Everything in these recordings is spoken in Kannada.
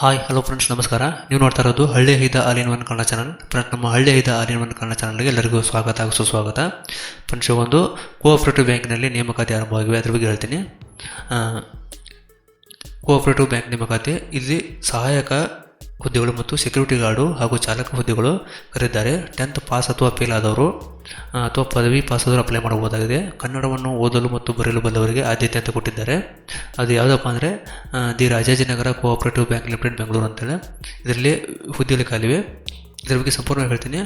ಹಾಯ್ ಹಲೋ ಫ್ರೆಂಡ್ಸ್ ನಮಸ್ಕಾರ. ನೀವು ನೋಡ್ತಾ ಇರೋದು ಹಳ್ಳಿ ಐದ all in one Kannada channel friend ನಮ್ಮ ಹಳ್ಳಿ ಐದ ಆಲಿನ್ ಒನ್ ಕನ್ನಡ ಚಾನಲ್ಗೆ ಎಲ್ಲರಿಗೂ ಸ್ವಾಗತ ಹಾಗೂ ಸುಸ್ವಾಗತ. ಫ್ರೆಂಡ್ಸ್ ಒಂದು ಕೋಆಪ್ರೇಟಿವ್ ಬ್ಯಾಂಕ್ನಲ್ಲಿ ನೇಮಕಾತಿ ಆರಂಭವಾಗಿವೆ. ಅದ್ರ ಬಗ್ಗೆ ಹೇಳ್ತೀನಿ. ಕೋಆಪ್ರೇಟಿವ್ ಬ್ಯಾಂಕ್ ನೇಮಕಾತಿ, ಇಲ್ಲಿ ಸಹಾಯಕ ಹುದ್ದೆಗಳು ಮತ್ತು ಸೆಕ್ಯೂರಿಟಿ ಗಾರ್ಡು ಹಾಗೂ ಚಾಲಕ ಹುದ್ದೆಗಳು ಕರೆದಿದ್ದಾರೆ. ಟೆಂತ್ ಪಾಸ್ ಅಥವಾ ಫೇಲ್ ಆದವರು ಅಥವಾ ಪದವಿ ಪಾಸ್ ಆದವರು ಅಪ್ಲೈ ಮಾಡಬಹುದಾಗಿದೆ. ಕನ್ನಡವನ್ನು ಓದಲು ಮತ್ತು ಬರೆಯಲು ಬಂದವರಿಗೆ ಆದ್ಯತೆ ಅಂತ ಕೊಟ್ಟಿದ್ದಾರೆ. ಅದು ಯಾವುದಪ್ಪ ಅಂದರೆ the Rajajinagar cooperative bank limited Bengaluru ಅಂತೇಳಿ. ಇದರಲ್ಲಿ ಹುದ್ದೆಗಳು ಖಾಲಿವೆ. ಇದರ ಬಗ್ಗೆ ಸಂಪೂರ್ಣ ಹೇಳ್ತೀನಿ.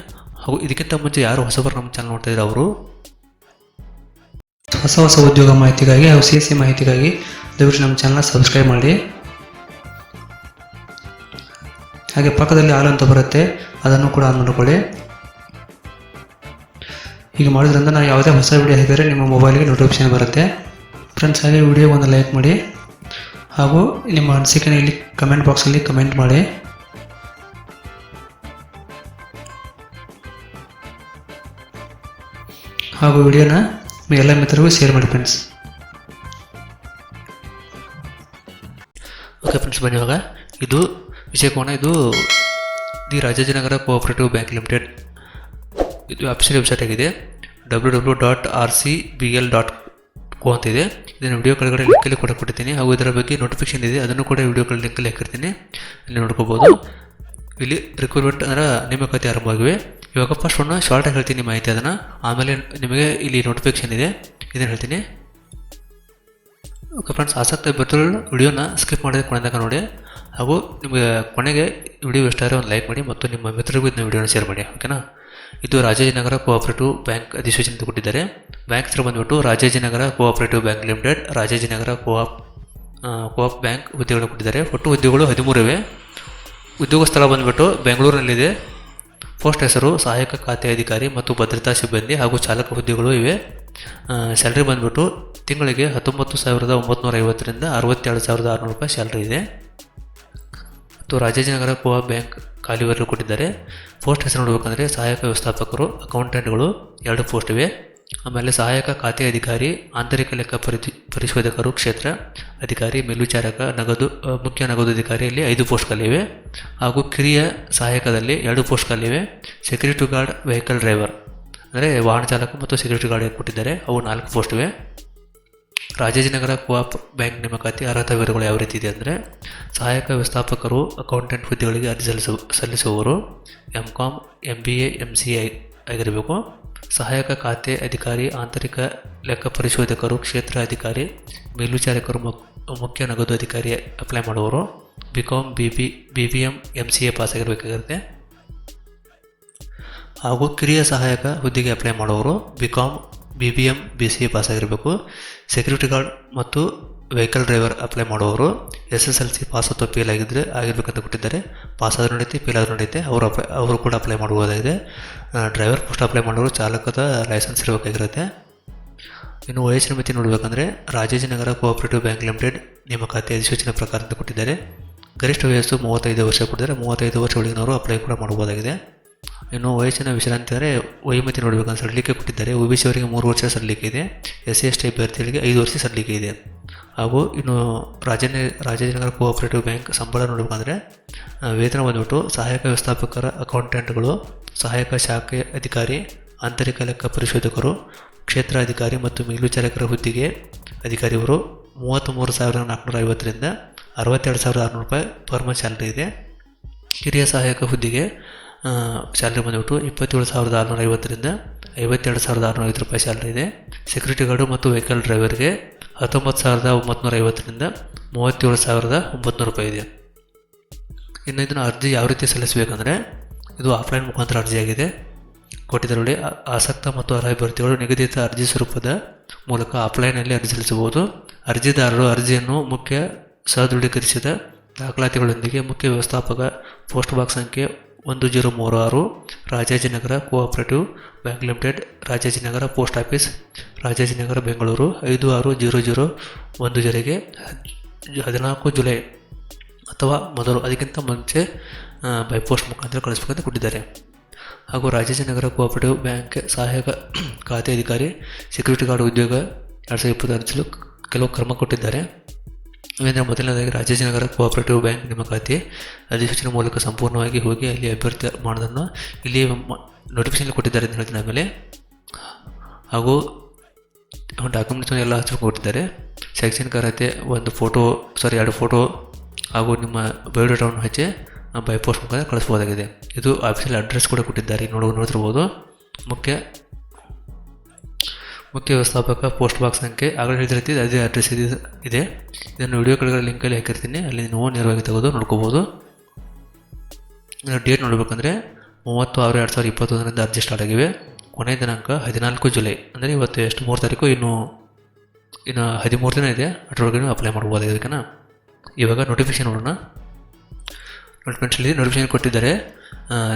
ಹಾಗೂ ಇದಕ್ಕಿಂತ ಮುಂಚೆ ಯಾರು ಹೊಸಬರು ನಮ್ಮ ಚಾನಲ್ ನೋಡ್ತಾ ಇದ್ದಾರೆ ಅವರು. ಹೊಸ ಹೊಸ ಉದ್ಯೋಗ ಮಾಹಿತಿಗಾಗಿ ಹಾಗೂ ಸಿ ಎಸ್ ಸಿ ಮಾಹಿತಿಗಾಗಿ ದಯವಿಟ್ಟು ನಮ್ಮ ಚಾನಲ್ನ ಸಬ್ಸ್ಕ್ರೈಬ್ ಮಾಡಿ. ಹಾಗೆ ಪಕ್ಕದಲ್ಲಿ ಹಾಲು ಅಂತ ಬರುತ್ತೆ. ಅದನ್ನು ಕೂಡ ಆನ್ ಮಾಡಿಕೊಳ್ಳಿ ಹೀಗೆ ಮಾಡೋದ್ರಿಂದ ನಾವು ಯಾವುದೇ ಹೊಸ ವಿಡಿಯೋ ಹಾಕಿದರೆ ನಿಮ್ಮ ಮೊಬೈಲ್ಗೆ ನೋಟಿಫಿಕೇಶನ್ ಬರುತ್ತೆ. ಫ್ರೆಂಡ್ಸ್ ಹಾಗೆ ವಿಡಿಯೋ ಒಂದು ಲೈಕ್ ಮಾಡಿ. ಹಾಗೂ ನಿಮ್ಮ ಅನಿಸಿಕೆನ ಇಲ್ಲಿ ಕಮೆಂಟ್ ಬಾಕ್ಸಲ್ಲಿ ಕಮೆಂಟ್ ಮಾಡಿ. ಹಾಗೂ ವಿಡಿಯೋನ ಎಲ್ಲ ಮಿತ್ರರಿಗೂ ಶೇರ್ ಮಾಡಿ ಫ್ರೆಂಡ್ಸ್ ಓಕೆ ಫ್ರೆಂಡ್ಸ್ ಬನ್ನಿ ಇವಾಗ. ಇದು ವಿಷಯ ಕೋಣ ಇದು the Rajajinagar cooperative bank limited. ಇದು ಅಫಿಷಿಯಲ್ ವೆಬ್ಸೈಟ್ ಆಗಿದೆ. W W dot R C B L dot co ಅಂತಿದೆ. ಇದನ್ನು ವಿಡಿಯೋ ಕೆಳಗಡೆ ಲಿಂಕಲ್ಲಿ ಕೂಡ ಕೊಟ್ಟಿದ್ದೀನಿ. ಹಾಗೂ ಇದರ ಬಗ್ಗೆ ನೋಟಿಫಿಕೇಶನ್ ಇದೆ. ಅದನ್ನು ಕೂಡ ವಿಡಿಯೋ ಕೆಳಗಡೆ ಲಿಂಕಲ್ಲಿ ಹಾಕಿರ್ತೀನಿ. ಇಲ್ಲಿ ನೋಡ್ಕೋಬೋದು. ಇಲ್ಲಿ ರಿಕ್ರೂಟ್ಮೆಂಟ್ ಅಂದರೆ ನೇಮಕಾತಿ ಆರಂಭವಾಗಿವೆ. ಇವಾಗ ಫಸ್ಟ್ ಒಂದು ಶಾರ್ಟಾಗಿ ಹೇಳ್ತೀನಿ ಮಾಹಿತಿ ಅದನ್ನು. ಆಮೇಲೆ ನಿಮಗೆ ಇಲ್ಲಿ ನೋಟಿಫಿಕೇಶನ್ ಇದೆ. ಇದನ್ನು ಹೇಳ್ತೀನಿ. ಓಕೆ ಫ್ರೆಂಡ್ಸ್ ಆಸಕ್ತಿ ಬರ್ತಿರೋ ವಿಡಿಯೋನ ಸ್ಕಿಪ್ ಮಾಡಿದ ಕೊನೆದಾಗ ನೋಡಿ. ಹಾಗೂ ನಿಮಗೆ ಕೊನೆಗೆ ವಿಡಿಯೋ ಇಷ್ಟ ಆದರೆ ಒಂದು ಲೈಕ್ ಮಾಡಿ ಮತ್ತು ನಿಮ್ಮ ಮಿತ್ರರಿಗೂ ಇದನ್ನ ವಿಡಿಯೋನ ಶೇರ್ ಮಾಡಿ, ಓಕೆನಾ? ಇದು ರಾಜಾಜಿನಗರ ಕೋಆಪರೇಟಿವ್ ಬ್ಯಾಂಕ್ ಅಧಿಸೂಚನೆ ಕೊಟ್ಟಿದ್ದಾರೆ ಬ್ಯಾಂಕ್ ಹೆಸರು ಬಂದುಬಿಟ್ಟು Rajajinagar cooperative bank limited Rajajinagar co-op co-op bank ಹುದ್ದೆಗಳು ಕೊಟ್ಟಿದ್ದಾರೆ. ಒಟ್ಟು ಹುದ್ದೆಗಳು ಹದಿಮೂರು ಇವೆ ಉದ್ಯೋಗ ಸ್ಥಳ ಬಂದುಬಿಟ್ಟು ಬೆಂಗಳೂರಿನಲ್ಲಿದೆ. ಪೋಸ್ಟ್ ಹೆಸರು ಸಹಾಯಕ ಖಾತೆ ಅಧಿಕಾರಿ ಮತ್ತು ಭದ್ರತಾ ಸಿಬ್ಬಂದಿ ಹಾಗೂ ಚಾಲಕ ಹುದ್ದೆಗಳು ಇವೆ. ಸ್ಯಾಲ್ರಿ ಬಂದುಬಿಟ್ಟು ತಿಂಗಳಿಗೆ ಹತ್ತೊಂಬತ್ತು ಸಾವಿರದ ಒಂಬತ್ತು ಐವತ್ತರಿಂದ ಅರವತ್ತೆರಡು ಸಾವಿರದ ಆರುನೂರು ರೂಪಾಯಿ ಸ್ಯಾಲ್ರಿ ಇದೆ. ಮತ್ತು ರಾಜಾಜಿನಗರ ಪೋವಾ ಬ್ಯಾಂಕ್ ಖಾಲಿವರೆಗೂ ಕೊಟ್ಟಿದ್ದಾರೆ. ಪೋಸ್ಟ್ ಹೆಸರು ನೋಡಬೇಕಂದ್ರೆ ಸಹಾಯಕ ವ್ಯವಸ್ಥಾಪಕರು, ಅಕೌಂಟೆಂಟ್ಗಳು ಎರಡು ಪೋಸ್ಟ್ ಇವೆ. ಆಮೇಲೆ ಸಹಾಯಕ ಖಾತೆ ಅಧಿಕಾರಿ, ಆಂತರಿಕ ಲೆಕ್ಕ ಪರಿಶೋಧಕರು, ಕ್ಷೇತ್ರ ಅಧಿಕಾರಿ, ಮೇಲ್ವಿಚಾರಕ, ನಗದು ಮುಖ್ಯ ನಗದು ಅಧಿಕಾರಿಯಲ್ಲಿ ಐದು ಪೋಸ್ಟ್ಗಳಿವೆ ಹಾಗೂ ಕಿರಿಯ ಸಹಾಯಕದಲ್ಲಿ ಎರಡು ಪೋಸ್ಟ್ಗಳಿವೆ ಸೆಕ್ಯೂರಿಟಿ ಗಾರ್ಡ್, ವೆಹಿಕಲ್ ಡ್ರೈವರ್, ಅಂದರೆ ವಾಹನ ಚಾಲಕ ಮತ್ತು ಸೆಕ್ಯೂರಿಟಿ ಗಾರ್ಡ್ ಕೊಟ್ಟಿದ್ದಾರೆ. ಅವು ನಾಲ್ಕು ಪೋಸ್ಟ್ ಇವೆ. ರಾಜಾಜಿನಗರ ಕೋಆಪ್ ಬ್ಯಾಂಕ್ ನೇಮಕಾತಿ ಅರ್ಹತಾ ವಿವರಗಳು ಯಾವ ರೀತಿ ಇದೆ ಅಂದರೆ ಸಹಾಯಕ ವ್ಯವಸ್ಥಾಪಕರು ಅಕೌಂಟೆಂಟ್ ಹುದ್ದೆಗಳಿಗೆ ಅರ್ಜಿ ಸಲ್ಲಿಸು, ಸಲ್ಲಿಸುವವರು M com M B A M C I ಆಗಿರಬೇಕು. ಸಹಾಯಕ ಖಾತೆ ಅಧಿಕಾರಿ, ಆಂತರಿಕ ಲೆಕ್ಕ ಪರಿಶೋಧಕರು, ಕ್ಷೇತ್ರ ಅಧಿಕಾರಿ, ಮೇಲ್ವಿಚಾರಕರು ಮುಖ್ಯ ನಗದು ಅಧಿಕಾರಿ ಅಪ್ಲೈ ಮಾಡುವವರು. B com B B B B M M C A pass ಆಗಿರಬೇಕಾಗಿರುತ್ತೆ. ಹಾಗೂ ಕಿರಿಯ ಸಹಾಯಕ ಹುದ್ದೆಗೆ ಅಪ್ಲೈ ಮಾಡುವವರು. B com B B M B C A pass ಆಗಿರಬೇಕು ಸೆಕ್ಯೂರಿಟಿ ಗಾರ್ಡ್ ಮತ್ತು ವೆಹಿಕಲ್ ಡ್ರೈವರ್ ಅಪ್ಲೈ ಮಾಡುವವರು S S L C pass ಅಥವಾ ಫೇಲ್ ಆಗಿದ್ದರೆ ಆಗಿರ್ಬೇಕಂತ ಕೊಟ್ಟಿದ್ದಾರೆ. ಪಾಸ್ ಆದರೂ ನಡೀತಿ ಫೇಲ್ ಆದರೂ ನಡೀತಿ, ಅವರು ಅಪ್ಲೈ ಅವರು ಕೂಡ ಅಪ್ಲೈ ಮಾಡಬಹುದಾಗಿದೆ ಡ್ರೈವರ್ ಪೋಸ್ಟ್ ಅಪ್ಲೈ ಮಾಡೋರು ಚಾಲಕದ ಲೈಸೆನ್ಸ್ ಇರಬೇಕಾಗಿರುತ್ತೆ. ಇನ್ನು ವಯಸ್ಸಿನ ಮಿತಿ ನೋಡಬೇಕಂದ್ರೆ ರಾಜಾಜಿನಗರ ಕೋಆಪರೇಟಿವ್ ಬ್ಯಾಂಕ್ ಲಿಮಿಟೆಡ್ ನೇಮಕಾತಿ ಅಧಿಸೂಚನೆ ಪ್ರಕಾರ ಅಂತ ಕೊಟ್ಟಿದ್ದಾರೆ. ಗರಿಷ್ಠ ವಯಸ್ಸು ಮೂವತ್ತೈದು ವರ್ಷ ಕೊಟ್ಟಿದ್ದಾರೆ. ಮೂವತ್ತೈದು ವರ್ಷ ಒಳಗಿನವರು ಅಪ್ಲೈ ಕೂಡ ಮಾಡಬಹುದಾಗಿದೆ ಇನ್ನು ವಯಸ್ಸಿನ ವಿಶ್ರಾಂತಿ ಅಂದರೆ ವೈಮತಿ ನೋಡಬೇಕು ಸಡಿಲಿಕೆ ಕೊಟ್ಟಿದ್ದಾರೆ. ಒ ಬಿ ಸಿ ಅವರಿಗೆ ಮೂರು ವರ್ಷ ಸಡಿಲಿಕೆ ಇದೆ. ಎಸ್ ಸಿ ಎಸ್ ಟಿ ಅಭ್ಯರ್ಥಿಗಳಿಗೆ ಐದು ವರ್ಷ ಸಡಿಲಿಕೆ ಇದೆ. ಹಾಗೂ ಇನ್ನು ರಾಜನ ರಾಜನಗರ ಕೋಆಪರೇಟಿವ್ ಬ್ಯಾಂಕ್ ಸಂಬಳ ನೋಡಬೇಕಂದ್ರೆ ವೇತನ ಬಂದ್ಬಿಟ್ಟು ಸಹಾಯಕ ವ್ಯವಸ್ಥಾಪಕರ ಅಕೌಂಟೆಂಟ್ಗಳು, ಸಹಾಯಕ ಶಾಖೆ ಅಧಿಕಾರಿ, ಆಂತರಿಕ ಲೆಕ್ಕ ಪರಿಶೋಧಕರು, ಕ್ಷೇತ್ರ ಅಧಿಕಾರಿ ಮತ್ತು ಮೇಲ್ವಿಚಾರಕರ ಹುದ್ದೆಗೆ ಅಧಿಕಾರಿಯವರು ಮೂವತ್ತ್ಮೂರು ಸಾವಿರದ ನಾಲ್ಕುನೂರ ಐವತ್ತರಿಂದ ಅರವತ್ತೆರಡು ಸಾವಿರದ ಆರುನೂರು ರೂಪಾಯಿ ಪರ್ಮ ಸ್ಯಾಲ್ರಿ ಇದೆ. ಹಿರಿಯ ಸಹಾಯಕ ಹುದ್ದೆಗೆ ಸ್ಯಾಲ್ರಿ ಬಂದುಬಿಟ್ಟು ಇಪ್ಪತ್ತೇಳು ಸಾವಿರದ ಆರುನೂರ ಐವತ್ತರಿಂದ ಐವತ್ತೆರಡು ಸಾವಿರದ ಆರುನೂರ ಐವತ್ತು ರೂಪಾಯಿ ಸ್ಯಾಲ್ರಿ ಇದೆ. ಸೆಕ್ಯೂರಿಟಿ ಗಾರ್ಡು ಮತ್ತು ವೆಹಿಕಲ್ ಡ್ರೈವರ್ಗೆ ಹತ್ತೊಂಬತ್ತು ಸಾವಿರದ ಒಂಬತ್ತು ಐವತ್ತರಿಂದ ಮೂವತ್ತೇಳು ಸಾವಿರದ ಒಂಬತ್ತು ರೂಪಾಯಿ ಇದೆ. ಇನ್ನು ಇದನ್ನು ಅರ್ಜಿ ಯಾವ ರೀತಿ ಸಲ್ಲಿಸಬೇಕಂದ್ರೆ ಇದು ಆಫ್ಲೈನ್ ಮುಖಾಂತರ ಅರ್ಜಿಯಾಗಿದೆ ಕೊಟ್ಟಿದ್ದರಲ್ಲಿ ಆಸಕ್ತ ಮತ್ತು ಅರ್ಹ ಅಭ್ಯರ್ಥಿಗಳು ನಿಗದಿತ ಅರ್ಜಿ ಸ್ವರೂಪದ ಮೂಲಕ ಆಫ್ಲೈನಲ್ಲಿ ಅರ್ಜಿ ಸಲ್ಲಿಸಬಹುದು. ಅರ್ಜಿದಾರರು ಅರ್ಜಿಯನ್ನು ಮುಖ್ಯ ಸದೃಢೀಕರಿಸಿದ ದಾಖಲಾತಿಗಳೊಂದಿಗೆ ಮುಖ್ಯ ವ್ಯವಸ್ಥಾಪಕ ಪೋಸ್ಟ್ ಬಾಕ್ಸ್ ಸಂಖ್ಯೆ ಒಂದು ಜೀರೋ ಮೂರು ಆರು Rajajinagar cooperative bank limited Rajajinagar post office Rajajinagar Bengaluru ಐದು ಆರು ಜೀರೋ ಜೀರೋ ಒಂದು ಜೊತೆಗೆ ಹದಿನಾಲ್ಕು ಜುಲೈ ಅಥವಾ ಮೊದಲು ಅದಕ್ಕಿಂತ ಮುಂಚೆ ಬೈ ಪೋಸ್ಟ್ ಮುಖಾಂತರ ಕಳಿಸ್ಬೇಕಂತ ಕೊಟ್ಟಿದ್ದಾರೆ. ಹಾಗೂ ರಾಜಾಜಿನಗರ ಕೋಆಪರೇಟಿವ್ ಬ್ಯಾಂಕ್ ಸಹಾಯಕ ಖಾತೆ ಅಧಿಕಾರಿ, ಸೆಕ್ಯೂರಿಟಿ ಗಾರ್ಡ್ ಉದ್ಯೋಗ, ಎರಡು ಸಾವಿರದ ಇಪ್ಪತ್ತು ಕೆಲವು ಕ್ರಮ ಕೊಟ್ಟಿದ್ದಾರೆ. ಇವೆಂದರೆ ಮೊದಲನೇದಾಗಿ ರಾಜಾಜಿನಗರ ಕೋಆಪರೇಟಿವ್ ಬ್ಯಾಂಕ್ ಖಾತೆ ಅಧಿಸೂಚನೆ ಮೂಲಕ ಸಂಪೂರ್ಣವಾಗಿ ಹೋಗಿ ಅಲ್ಲಿ ಅಭ್ಯರ್ಥಿ ಮಾಡೋದನ್ನು ಇಲ್ಲಿ ನೋಟಿಫಿಕೇಶನ್ ಕೊಟ್ಟಿದ್ದಾರೆ ಅಂತ ಹೇಳಿದ ಮೇಲೆ ಹಾಗೂ ಡಾಕ್ಯುಮೆಂಟ್ಸ್ ಎಲ್ಲ ಹಚ್ಚಿ ಕೊಟ್ಟಿದ್ದಾರೆ. ಶೈಕ್ಷಣಿಕ ಅರ್ಹತೆ ಒಂದು ಫೋಟೋ ಸಾರಿ ಎರಡು ಫೋಟೋ ಹಾಗೂ ನಿಮ್ಮ ಬಯೋಡೇಟಾವನ್ನು ಹಚ್ಚಿ ಬೈ ಪೋಸ್ಟ್ ಮುಖಾಂತರ ಕಳಿಸ್ಬೋದಾಗಿದೆ. ಇದು ಆಫೀಸಲ್ಲಿ ಅಡ್ರೆಸ್ ಕೂಡ ಕೊಟ್ಟಿದ್ದಾರೆ. ನೋಡೋ, ನೋಡ್ತಿರ್ಬೋದು. ಮುಖ್ಯ ಮುಖ್ಯ ವ್ಯವಸ್ಥಾಪಕ ಪೋಸ್ಟ್ ಬಾಕ್ಸ್ ಸಂಖ್ಯೆ ಆಗಲೇ ಹೇಳಿದ ಅದೇ ಅಡ್ರೆಸ್ ಇದೆ. ಇದೆ. ಇದನ್ನು ವಿಡಿಯೋ ಕೆಳಗಡೆ ಲಿಂಕಲ್ಲಿ ಹಾಕಿರ್ತೀನಿ. ಅಲ್ಲಿ ನೀವು ನೇರವಾಗಿ ತೆಗೆದು ನೋಡ್ಕೋಬೋದು. ಡೇಟ್ ನೋಡಬೇಕಂದ್ರೆ ಮೂವತ್ತು ಆರು ಎರಡು ಸಾವಿರದ ಇಪ್ಪತ್ತೊಂದರಿಂದ ಅರ್ಜಿ ಸ್ಟಾರ್ಟ್ ಆಗಿವೆ. ಕೊನೆಯ ದಿನಾಂಕ ಹದಿನಾಲ್ಕು ಜುಲೈ. ಅಂದರೆ ಇವತ್ತು ಎಷ್ಟು? ಮೂರು ತಾರೀಕು, ಇನ್ನು ಇನ್ನು ಹದಿಮೂರು ದಿನ ಇದೆ. ಅದರೊಳಗೆ ಅಪ್ಲೈ ಮಾಡ್ಬೋದು ಇದಕ್ಕೆ ಇವಾಗ ನೋಟಿಫಿಕೇಶನ್ ನೋಡೋಣ. ನೋಟಿಫಿಕೇಶನಲ್ಲಿ ನೋಟಿಫಿಕೇಶನ್ ಕೊಟ್ಟಿದ್ದಾರೆ.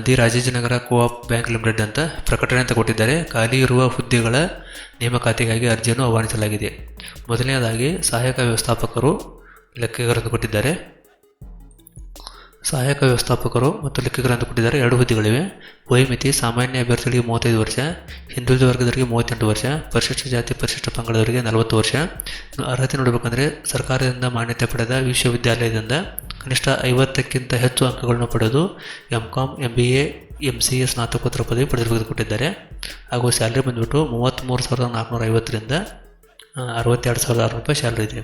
The Rajajinagar co-op bank limited ಅಂತ ಪ್ರಕಟಣೆ ಅಂತ ಕೊಟ್ಟಿದ್ದಾರೆ. ಖಾಲಿ ಇರುವ ಹುದ್ದೆಗಳ ನೇಮಕಾತಿಗಾಗಿ ಅರ್ಜಿಯನ್ನು ಆಹ್ವಾನಿಸಲಾಗಿದೆ. ಮೊದಲನೇದಾಗಿ ಸಹಾಯಕ ವ್ಯವಸ್ಥಾಪಕರು ಲೆಕ್ಕಿಗರನ್ನು ಕೊಟ್ಟಿದ್ದಾರೆ. ಸಹಾಯಕ ವ್ಯವಸ್ಥಾಪಕರು ಮತ್ತು ಲೆಕ್ಕಿಗರಂತ ಕೊಟ್ಟಿದ್ದಾರೆ. ಎರಡು ಹುದ್ದೆಗಳಿವೆ. ವಯೋಮಿತಿ ಸಾಮಾನ್ಯ ಅಭ್ಯರ್ಥಿಗಳಿಗೆ ಮೂವತ್ತೈದು ವರ್ಷ, ಹಿಂದುಳಿದ ವರ್ಗದವರಿಗೆ ಮೂವತ್ತೆಂಟು ವರ್ಷ, ಪರಿಶಿಷ್ಟ ಜಾತಿ, ಪರಿಶಿಷ್ಟ ಪಂಗಡದವರಿಗೆ ನಲವತ್ತು ವರ್ಷ. ಅರ್ಹತೆ ನೋಡಬೇಕಂದ್ರೆ ಸರ್ಕಾರದಿಂದ ಮಾನ್ಯತೆ ಪಡೆದ ವಿಶ್ವವಿದ್ಯಾಲಯದಿಂದ ಕನಿಷ್ಠ ಐವತ್ತಕ್ಕಿಂತ ಹೆಚ್ಚು ಅಂಕಗಳನ್ನು ಪಡೆದು M com M B A M C A ಸ್ನಾತಕೋತ್ತರ ಪದವಿ ಪಡೆದುಕೊಂಡಿದ್ದಾರೆ. ಹಾಗೂ ಸ್ಯಾಲ್ರಿ ಬಂದುಬಿಟ್ಟು ಮೂವತ್ತ್ಮೂರು ಸಾವಿರದ ನಾಲ್ಕುನೂರ ಐವತ್ತರಿಂದ ಅರವತ್ತೆರಡು ಸಾವಿರದ ಆರು ರೂಪಾಯಿ ಸ್ಯಾಲ್ರಿ ಇದೆ.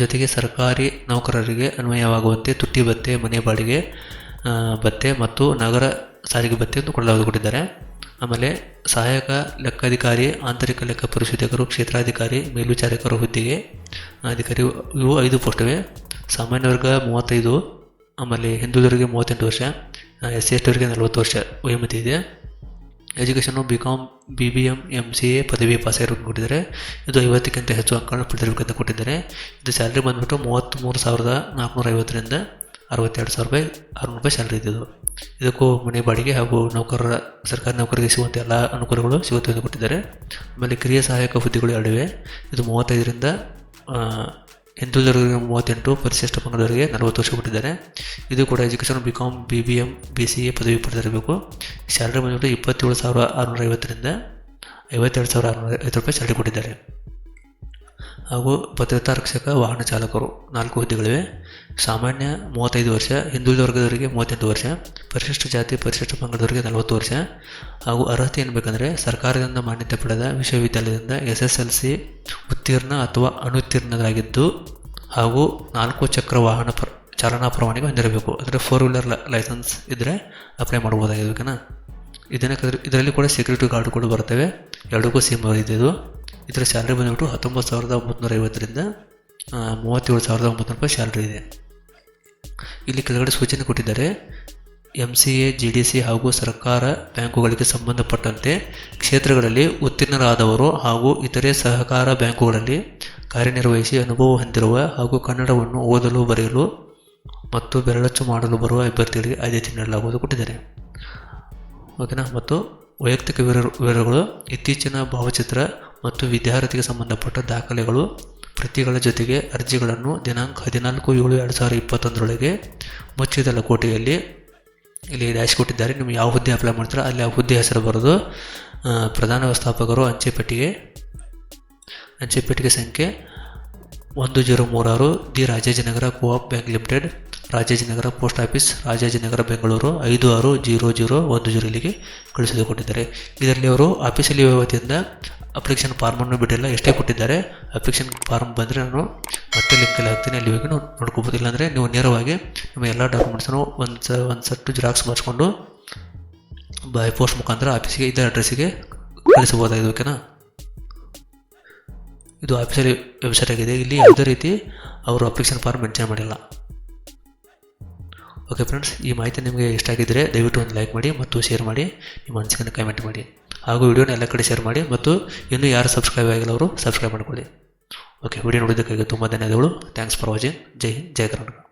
ಜೊತೆಗೆ ಸರ್ಕಾರಿ ನೌಕರರಿಗೆ ಅನ್ವಯವಾಗುವಂತೆ ತುಟ್ಟಿ ಭತ್ತೆ, ಮನೆ ಬಾಡಿಗೆ ಭತ್ತೆ ಮತ್ತು ನಗರ ಸಾರಿಗೆ ಭತ್ತೆಯನ್ನು ಕೊಡಲಾಗುವುದು ಕೊಟ್ಟಿದ್ದಾರೆ ಆಮೇಲೆ ಸಹಾಯಕ ಲೆಕ್ಕಾಧಿಕಾರಿ, ಆಂತರಿಕ ಲೆಕ್ಕ ಪರಿಶೋಧಕರು, ಕ್ಷೇತ್ರಾಧಿಕಾರಿ, ಮೇಲ್ವಿಚಾರಕರು ಹುದ್ದೆಗೆ ಅಧಿಕಾರಿ ಇವು ಐದು ಪೋಸ್ಟಿವೆ ಸಾಮಾನ್ಯ ವರ್ಗ ಮೂವತ್ತೈದು, ಆಮೇಲೆ ಹಿಂದುಳಿದವರಿಗೆ ಮೂವತ್ತೆಂಟು ವರ್ಷ ಎಸ್ ಸಿ ಎಸ್ ನಲವತ್ತು ವರ್ಷ ವಯೋಮಿತಿ ಇದೆ. Education B com B B M M C A ಪದವಿ ಪಾಸ್ ಆಗಿರೋದು ಕೊಟ್ಟಿದ್ದಾರೆ. ಇದು ಐವತ್ತಕ್ಕಿಂತ ಹೆಚ್ಚು ಅಂಕಗಳನ್ನು ಪಡೆದಿರಬೇಕಂತ ಕೊಟ್ಟಿದ್ದಾರೆ. ಇದು ಸ್ಯಾಲ್ರಿ ಬಂದುಬಿಟ್ಟು ಮೂವತ್ತ್ಮೂರು ಸಾವಿರದ ನಾಲ್ಕುನೂರ ಐವತ್ತರಿಂದ ಅರವತ್ತೆರಡು ಸಾವಿರ ರೂಪಾಯಿ, ಆರುನೂರು ರೂಪಾಯಿ ಸ್ಯಾಲ್ರಿ ಇದ್ದಿದ್ದು ಇದಕ್ಕೂ ಮನೆ ಬಾಡಿಗೆ ಹಾಗೂ ನೌಕರರ, ಸರ್ಕಾರಿ ನೌಕರಿಗೆ ಸಿಗುವಂಥ ಎಲ್ಲ ಅನುಕೂಲಗಳು ಸಿಗುತ್ತೆ ಎಂದು ಕೊಟ್ಟಿದ್ದಾರೆ. ಆಮೇಲೆ ಕ್ರಿಯಾ ಸಹಾಯಕ ಹುದ್ದೆಗಳು ಎರಡಿವೆ. ಇದು ಮೂವತ್ತೈದರಿಂದ ಹಿಂದುಳಿದವರಿಗೆ ಮೂವತ್ತೆಂಟು, ಪರಿಶಿಷ್ಟ ಪಂಗಡವರಿಗೆ ನಲವತ್ತು ವರ್ಷ ಕೊಟ್ಟಿದ್ದಾರೆ. ಇದು ಕೂಡ education B com B B M B C A ಪದವಿ ಪಡೆದಿರಬೇಕು. ಸ್ಯಾಲ್ರಿ ಬಂದ್ಬಿಟ್ಟು ಇಪ್ಪತ್ತೇಳು ಸಾವಿರ ಆರುನೂರ ಐವತ್ತರಿಂದ ಐವತ್ತೆರಡು ಸಾವಿರ ಆರುನೂರ ಐವತ್ತು ರೂಪಾಯಿ ಸ್ಯಾಲ್ರಿ ಕೊಟ್ಟಿದ್ದಾರೆ. ಹಾಗೂ ಭದ್ರತಾ ರಕ್ಷಕ ವಾಹನ ಚಾಲಕರು. ನಾಲ್ಕು ಹುದ್ದೆಗಳಿವೆ. ಸಾಮಾನ್ಯ ಮೂವತ್ತೈದು ವರ್ಷ, ಹಿಂದುಳಿದ ವರ್ಗದವರಿಗೆ ಮೂವತ್ತೆಂಟು ವರ್ಷ, ಪರಿಶಿಷ್ಟ ಜಾತಿ, ಪರಿಶಿಷ್ಟ ಪಂಗಡದವರಿಗೆ ನಲವತ್ತು ವರ್ಷ ಹಾಗೂ ಅರ್ಹತೆ ಏನು ಬೇಕಂದರೆ ಸರ್ಕಾರದಿಂದ ಮಾನ್ಯತೆ ಪಡೆದ ವಿಶ್ವವಿದ್ಯಾಲಯದಿಂದ ಎಸ್ ಎಸ್ ಎಲ್ ಸಿ ಉತ್ತೀರ್ಣ ಅಥವಾ ಅನುತ್ತೀರ್ಣರಾಗಿದ್ದು ಹಾಗೂ ನಾಲ್ಕು ಚಕ್ರ ವಾಹನ ಪರ, ಚಾಲನಾ ಪರವಾನಗಿ ಹೊಂದಿರಬೇಕು. ಅಂದರೆ ಫೋರ್ ವೀಲರ್ ಲೈಸೆನ್ಸ್ ಇದ್ದರೆ ಅಪ್ಲೈ ಮಾಡ್ಬೋದಾಗಿದೆ ಇದನ್ನ ಇದರಲ್ಲಿ ಕೂಡ ಸೆಕ್ಯೂರಿಟಿ ಕೂಡ ಬರ್ತವೆ. ಎರಡಕ್ಕೂ ಸೇಮ್ ಇದು. ಇದರ ಸ್ಯಾಲ್ರಿ ಬಂದುಬಿಟ್ಟು ಹತ್ತೊಂಬತ್ತು ಸಾವಿರದ ಒಂಬತ್ತು ಐವತ್ತರಿಂದ ಮೂವತ್ತೇಳು ಸಾವಿರದ ಒಂಬತ್ತು ರೂಪಾಯಿ ಸ್ಯಾಲ್ರಿ ಇದೆ. ಇಲ್ಲಿ ಕೆಳಗಡೆ ಸೂಚನೆ ಕೊಟ್ಟಿದ್ದಾರೆ M C A G D C ಹಾಗೂ ಸರ್ಕಾರ ಬ್ಯಾಂಕುಗಳಿಗೆ ಸಂಬಂಧಪಟ್ಟಂತೆ ಕ್ಷೇತ್ರಗಳಲ್ಲಿ ಉತ್ತೀರ್ಣರಾದವರು ಹಾಗೂ ಇತರೆ ಸಹಕಾರ ಬ್ಯಾಂಕುಗಳಲ್ಲಿ ಕಾರ್ಯನಿರ್ವಹಿಸಿ ಅನುಭವ ಹೊಂದಿರುವ ಹಾಗೂ ಕನ್ನಡವನ್ನು ಓದಲು ಬರೆಯಲು ಮತ್ತು ಬೆರಳಚ್ಚು ಮಾಡಲು ಬರುವ ಅಭ್ಯರ್ಥಿಗಳಿಗೆ ಆದ್ಯತೆ ನೀಡಲಾಗುವುದು ಕೊಟ್ಟಿದ್ದಾರೆ. ಓಕೆನಾ? ಮತ್ತು ವೈಯಕ್ತಿಕ ವಿವರ ವಿವರಗಳು ಇತ್ತೀಚಿನ ಭಾವಚಿತ್ರ ಮತ್ತು ವಿದ್ಯಾರ್ಥಿಗೆ ಸಂಬಂಧಪಟ್ಟ ದಾಖಲೆಗಳು, ಪ್ರತಿಗಳ ಜೊತೆಗೆ ಅರ್ಜಿಗಳನ್ನು ದಿನಾಂಕ ಹದಿನಾಲ್ಕು ಏಳು ಎರಡು ಸಾವಿರದ ಇಪ್ಪತ್ತೊಂದರೊಳಗೆ ಮುಚ್ಚಿದ ಲಕೋಟೆಯಲ್ಲಿ ಇಲ್ಲಿ ಡ್ಯಾಶ್ ಕೊಟ್ಟಿದ್ದಾರೆ ನಿಮ್ಗೆ ಯಾವ ಹುದ್ದೆ ಅಪ್ಲೈ ಮಾಡ್ತೀರೋ ಅಲ್ಲಿ ಆ ಹುದ್ದೆ ಹೆಸರು ಬರೋದು ಪ್ರಧಾನ ವ್ಯವಸ್ಥಾಪಕರು ಅಂಚೆ ಪೆಟ್ಟಿಗೆ ಅಂಚೆ ಪೆಟ್ಟಿಗೆ ಸಂಖ್ಯೆ ಒಂದು zero ಮೂರಾರು the Rajajinagar co-op bank limited. Rajajinagar post office Rajajinagar Bengaluru ಐದು ಆರು ಜೀರೋ ಜೀರೋ ಒಂದು ಜೀರೋ ಇಲ್ಲಿಗೆ ಕಳಿಸಿದ್ದು ಕೊಟ್ಟಿದ್ದಾರೆ ಇದರಲ್ಲಿ ಅವರು ಆಫೀಸಲ್ಲಿ ವತಿಯಿಂದ ಅಪ್ಲಿಕೇಶನ್ ಫಾರ್ಮನ್ನು ಬಿಟ್ಟಿಲ್ಲ, ಎಷ್ಟೇ ಕೊಟ್ಟಿದ್ದಾರೆ, ಅಪ್ಲಿಕೇಶನ್ ಫಾರ್ಮ್ ಬಂದರೆ ನಾನು ಮತ್ತೆ ಲಿಂಕಲ್ಲಿ ಹಾಕ್ತೀನಿ, ಅಲ್ಲಿ ಹೋಗಿ ನೋಡ್ಕೋಬೋದು. ಇಲ್ಲಾಂದರೆ ನೀವು ನೇರವಾಗಿ ನಿಮ್ಮ ಎಲ್ಲ ಡಾಕ್ಯುಮೆಂಟ್ಸನ್ನು ಒಂದು ಸ ಒಂದು ಸಟ್ಟು ಜಿರಾಕ್ಸ್ ಮಾಡಿಸ್ಕೊಂಡು ಬೈ ಪೋಸ್ಟ್ ಮುಖಾಂತರ ಆಫೀಸಿಗೆ, ಇದೇ ಅಡ್ರೆಸ್ಸಿಗೆ ಕಳಿಸಬಹುದಾಗಿದೆ ಓಕೆನಾ? ಇದು ಆಫೀಸಲ್ಲಿ ವೆಬ್ಸೈಟ್ ಆಗಿದೆ. ಇಲ್ಲಿ ಯಾವುದೇ ರೀತಿ ಅವರು ಅಪ್ಲಿಕೇಶನ್ ಫಾರ್ಮ್ ಮೆನ್ಷನ್ ಮಾಡಿಲ್ಲ. ಓಕೆ ಫ್ರೆಂಡ್ಸ್ ಈ ಮಾಹಿತಿ ನಿಮಗೆ ಇಷ್ಟ ಆಗಿದ್ದರೆ ದಯವಿಟ್ಟು ಒಂದು ಲೈಕ್ ಮಾಡಿ ಮತ್ತು ಶೇರ್ ಮಾಡಿ, ನಿಮ್ಮ ಅನಿಸಿಕೆಯನ್ನು ಕಮೆಂಟ್ ಮಾಡಿ. ಹಾಗೂ ವಿಡಿಯೋನ ಎಲ್ಲ ಕಡೆ ಶೇರ್ ಮಾಡಿ ಮತ್ತು ಇನ್ನೂ ಯಾರು ಸಬ್ಸ್ಕ್ರೈಬ್ ಆಗಿಲ್ಲ ಅವರು ಸಬ್ಸ್ಕ್ರೈಬ್ ಮಾಡಿಕೊಳ್ಳಿ. ಓಕೆ ವಿಡಿಯೋ ನೋಡಿದ್ದಕ್ಕಾಗಿ ತುಂಬ ಧನ್ಯವಾದಗಳು. ಥ್ಯಾಂಕ್ಸ್ ಫಾರ್ ವಾಚಿಂಗ್ ಜೈ ಹಿಂದ್ ಜೈ ಕರ್ನಾಟಕ